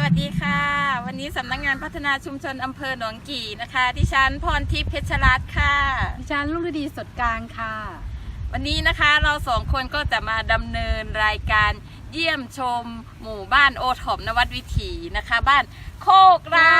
สวัสดีค่ะ วันนี้สำนักงงานพัฒนาชุมชนอำเภอหนองกี่นะคะ ที่ฉันพรทิพย์เพชรรัตน์ค่ะ ดิฉันลุงดีสดกลางค่ะ วันนี้นะคะเราสองคนก็จะมาดำเนินรายการเยี่ยมชม หมู่บ้านโอทอมนวัดวิถีนะคะ บ้านโคกรา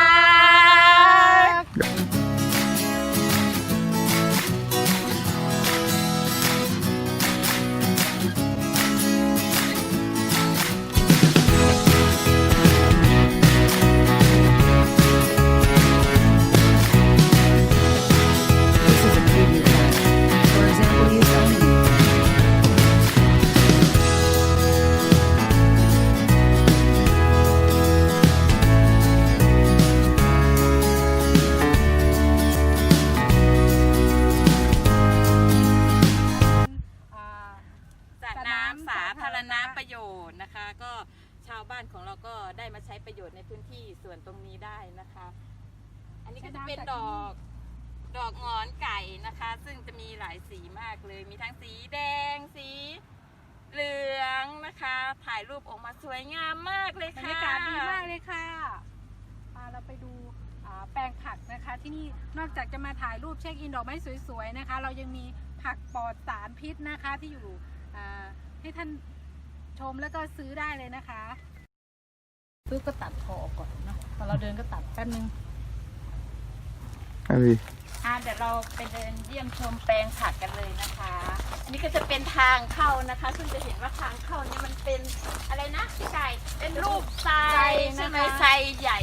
ำสาธารณประโยชน์นะคะ ก็ชาวบ้านของเราก็ได้มาใช้ประโยชน์ในพื้นที่ส่วนตรงนี้ได้นะคะ อันนี้ก็จะเป็นดอกดอกงอนไก่นะคะ ซึ่งจะมีหลายสีมากเลย มีทั้งสีแดงสีเหลืองนะคะ ถ่ายรูปออกมาสวยงามมากเลยบรรค่ะ ยากาศดีมากเลยค่ะพาเราไปดูอ่าแปลงผักนะคะ ที่นี่นอกจากจะมาถ่ายรูปเช็คอินดอกไม้สวยๆนะคะ เรายังมีผักปลอดสารพิษนะคะที่อยู่ ให้ท่านชมแล้วก็ซื้อได้เลยนะคะซื้อก็ตัดคอออกก่อนเนาะพอเราเดินก็ตัดแป๊บนึงอะไรอ่าเดี๋ยวเราไปเดินเยี่ยมชมแปลงผักกันเลยนะคะ อันนี้ก็จะเป็นทางเข้านะคะซึ่งจะเห็นว่าทางเข้าเนี่ยมันเป็นอะไรนะพี่ไก่เป็นรูปทรายใช่ไหมทรายใหญ่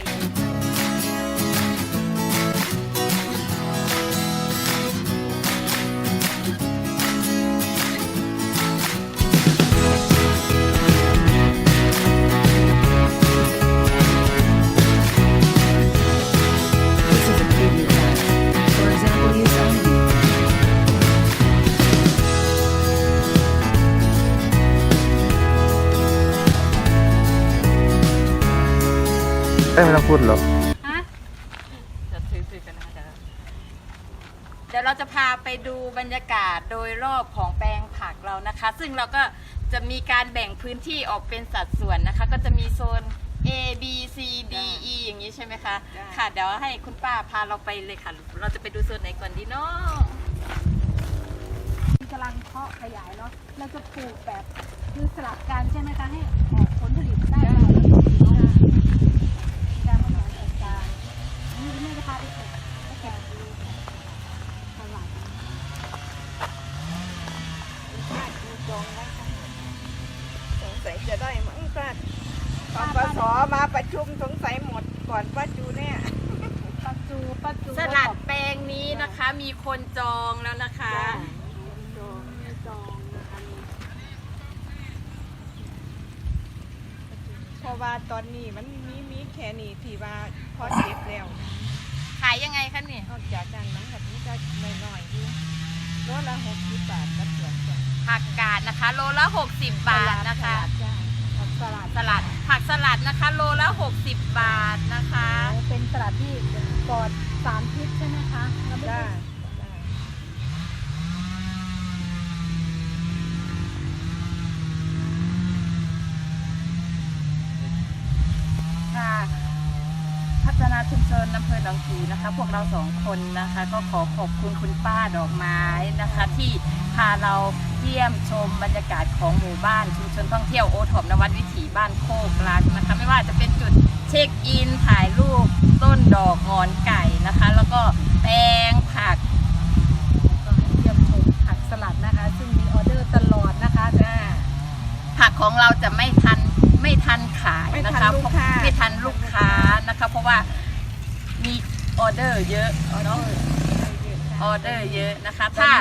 เอ้ยไม่ต้องพูดหรอกฮะจะซื้อซื้อกันนะเดี๋ยวเดี๋ยวเราจะพาไปดูบรรยากาศโดยรอบของแปลงผักเรานะคะ ซึ่งเราก็จะมีการแบ่งพื้นที่ออกเป็นสัดส่วนนะคะ ก็จะมีโซน A B C D E อย่างนี้ใช่ไหมคะค่ะเดี๋ยวให้คุณป้าพาเราไปเลยค่ะ เราจะไปดูโซนไหนก่อนดีเนาะกำลังเพาะขยายเนาะเราจะปลูกแบบคือสลับกันใช่ไหมคะให้ออกผลผลิตได้เร็วการบริหารจัดการนี่แม่จะพาไปเก็บไปเก็บดูตลาด สงสัยจะได้มั้งก็ตอนปสมาประชุมสงสัยหมดก่อนป้าจูเนี่ยปัจจูปัจจูสลัดแปลงนี้นะคะ มีคนจองแล้วนะคะจองจองนะคะนี่เพราะว่าตอนนี้มันมีมีแค่นี้ที่ว่าพอเก็บแล้วขายยังไงคะเนี่ยนอกจากนั้นมันแบบนี้ก็น้อยๆอยู่รถละหกสิบบาทกับส่วนจ้ะผักกาดนะคะ โลละ 60 บาทนะคะจ้ะผักสลัดสลัดผักสลัดนะคะ โลละ 60 บาทนะคะ เป็นสลัดที่ปลอดสารพิษใช่ไหมคะแล้วไม่จ้ะได้ จ้ะ ค่ะ พัฒนาชุมชนอำเภอหนองกีนะคะ พวกเราสองคนนะคะ ก็ขอขอบคุณคุณป้าดอกไม้นะคะ ที่พาเราเยี่ยมชมบรรยากาศของหมู่บ้านชุมชนท่องเที่ยวโอท็อปนวัดวิถีบ้านโคกรักนะคะไม่ว่าจะเป็นจุดเช็คอินถ่ายรูปต้นดอกงอนไก่นะคะ แล้วก็แปลงผักก็ให้เยี่ยมชมผักสลัดนะคะ ซึ่งมีออเดอร์ตลอดนะคะผักของเราจะไม่ทันไม่ทันขายไม่นะทันคะลูกค้าไม่ทันลูกค้า ว่ามีออเดอร์เยอะเนาะออเดอร์เยอะนะคะ ถ้า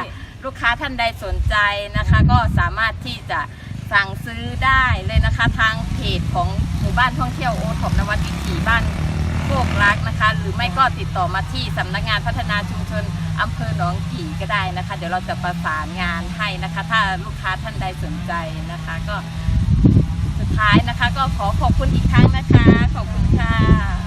ลูกค้าท่านใดสนใจนะคะ ก็สามารถที่จะสั่งซื้อได้เลยนะคะทางเพจของหมู่บ้านท่องเที่ยวโอท็อปนวัดวิถีบ้านโคกรักนะคะ หรือไม่ก็ติดต่อมาที่สำนักงานพัฒนาชุมชนอำเภอหนองกี่ก็ได้นะคะ เดี๋ยวเราจะประสานงานให้นะคะ ถ้าลูกค้าท่านใดสนใจนะคะ ก็สุดท้ายนะคะ ก็ขอขอบคุณอีกครั้งนะคะ ขอบคุณค่ะ